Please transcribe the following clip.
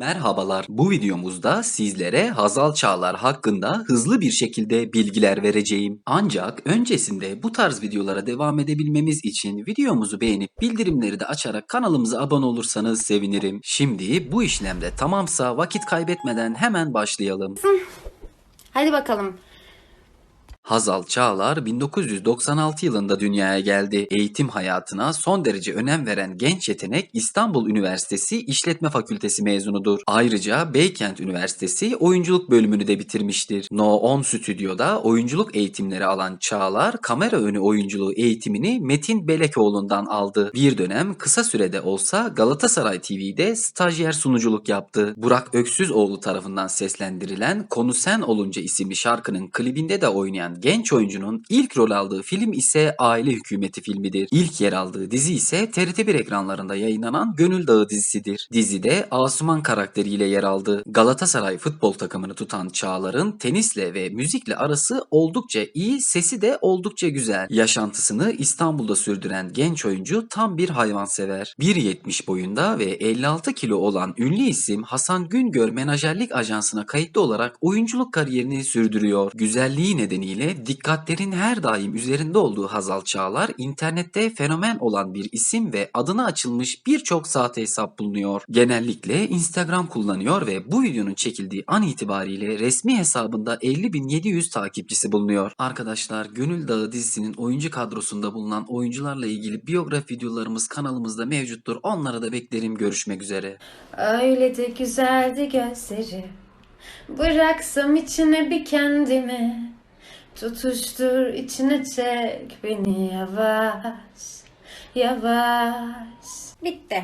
Merhabalar. Bu videomuzda sizlere Hazal Çağlar hakkında hızlı bir şekilde bilgiler vereceğim. Ancak öncesinde bu tarz videolara devam edebilmemiz için videomuzu beğenip bildirimleri de açarak kanalımıza abone olursanız sevinirim. Şimdi bu işlemde tamamsa vakit kaybetmeden hemen başlayalım. Hadi bakalım. Hazal Çağlar 1996 yılında dünyaya geldi. Eğitim hayatına son derece önem veren genç yetenek İstanbul Üniversitesi İşletme Fakültesi mezunudur. Ayrıca Beykent Üniversitesi oyunculuk bölümünü de bitirmiştir. No 10 Stüdyo'da oyunculuk eğitimleri alan Çağlar, kamera önü oyunculuğu eğitimini Metin Belekoğlu'ndan aldı. Bir dönem kısa sürede olsa Galatasaray TV'de stajyer sunuculuk yaptı. Burak Öksüzoğlu tarafından seslendirilen Konu Sen Olunca isimli şarkının klibinde de oynayan genç oyuncunun ilk rol aldığı film ise Aile Hükümeti filmidir. İlk yer aldığı dizi ise TRT1 ekranlarında yayınlanan Gönül Dağı dizisidir. Dizide Asuman karakteriyle yer aldı. Galatasaray futbol takımını tutan Çağlar'ın tenisle ve müzikle arası oldukça iyi, sesi de oldukça güzel. Yaşantısını İstanbul'da sürdüren genç oyuncu tam bir hayvansever. 1.70 boyunda ve 56 kilo olan ünlü isim Hasan Güngör Menajerlik Ajansı'na kayıtlı olarak oyunculuk kariyerini sürdürüyor. Güzelliği nedeniyle dikkatlerin her daim üzerinde olduğu Hazal Çağlar internette fenomen olan bir isim ve adına açılmış birçok sahte hesap bulunuyor. Genellikle Instagram kullanıyor ve bu videonun çekildiği an itibariyle resmi hesabında 50.700 takipçisi bulunuyor. Arkadaşlar Gönül Dağı dizisinin oyuncu kadrosunda bulunan oyuncularla ilgili biyografi videolarımız kanalımızda mevcuttur. Onlara da beklerim. Görüşmek üzere. Öyle de güzeldi gözleri. Bıraksam içine bir kendimi. Tutuştur içine çek beni yavaş. Yavaş. Bitti.